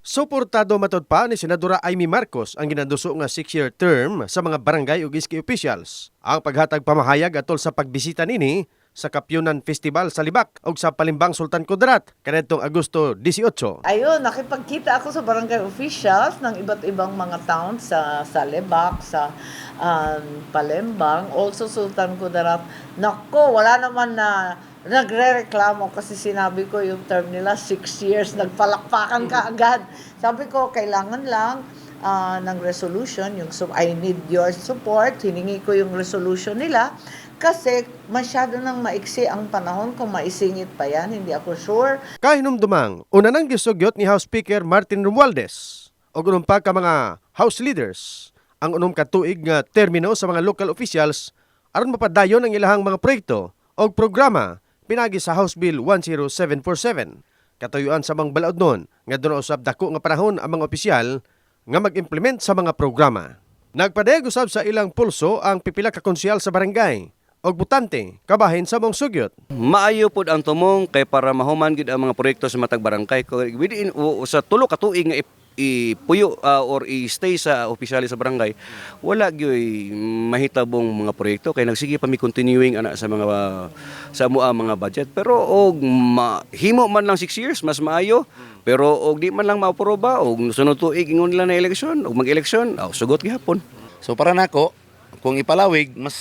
Suportado matod pa ni Senadora Amy Marcos ang ginaduso nga 6-year term sa mga barangay ug iski officials. Ang paghatag pamahayag atol sa pagbisita nini sa Kapyunan Festival sa Libak ug sa Palimbang Sultan Kudarat kanadtong Agosto 18. Ayun, nakipagkita ako sa barangay officials ng iba't ibang mga towns sa sa Lebak, sa um, Palembang, also Sultan Kudarat. Nako, wala naman na nagre-reklamo kasi sinabi ko yung term nila, six years, nagpalakpakan ka agad. Sabi ko, kailangan lang ah, ng resolution, yung so, I need your support, hiningi ko yung resolution nila kasi masyado nang maiksi ang panahon kung maisingit pa yan, hindi ako sure. Kahinumdumang, una nang gisugyot ni House Speaker Martin Romualdez o ganun pa ka mga House leaders ang unom ka tuig nga termino sa mga local officials aron mapadayon ang ilahang mga proyekto o programa pinagi sa House Bill 10747. Katuyuan sa mga balaod nun nga doon usab dako nga panahon ang mga opisyal nga mag-implement sa mga programa. Nagpadayag usab sa ilang pulso ang pipila ka konsyal sa barangay og butante kabahin sa mong sugyot. Maayo pod ang tumong kay para mahuman gid ang mga proyekto sa matag barangay. Ko within o, sa tulo ka tuig nga ip- ipuyo ah, or i-stay sa opisyali sa barangay wala gyoy mahitabong mga proyekto. Kay nagsige pa mi continuing ana sa mga sa mua mga budget. Pero og mahimo man lang 6 years mas maayo. Pero og di man lang maaproba og sunod tuig ingon nila na eleksyon og mag-eleksyon aw sugot gihapon. So para nako, kung ipalawig, mas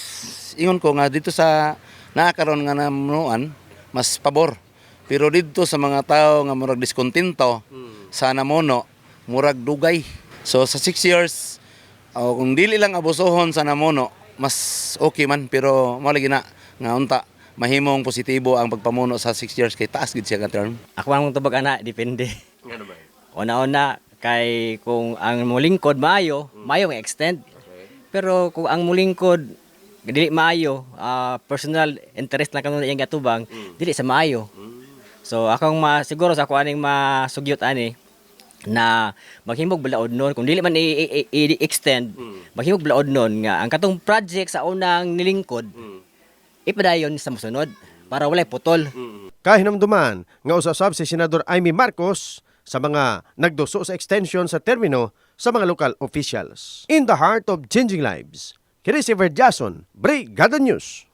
ingon ko nga dito sa nakakaroon nga namunuan, mas pabor. Pero dito sa mga tao nga murag diskontento sa namuno, murag dugay. So sa 6 years, o kung dili lang abusohon sa namuno, mas okay man. Pero mao lagi na, nga unta, mahimong positibo ang pagpamuno sa 6 years kay taas gid siya ka term. Ako ang tubag ana, depende. Una-una, kay kung ang mulingkod maayo, maayo nga extend. Pero kung ang mulingkod dili maayo, ah, personal interest lang kanang iyang gatubang, dili sa maayo. So akong ma siguro sa ako aning masugyot ani na maghimog balaod nun. Kung dili man i-extend maghimog balaod nun nga ang katong project sa unang nilingkod ipadayon sa musunod para walay putol. Kahinamduman nga usasab si Senador Amy Marcos sa mga nagduso sa extension sa termino sa mga local officials. In the heart of changing lives, si Verjason, Brigada News.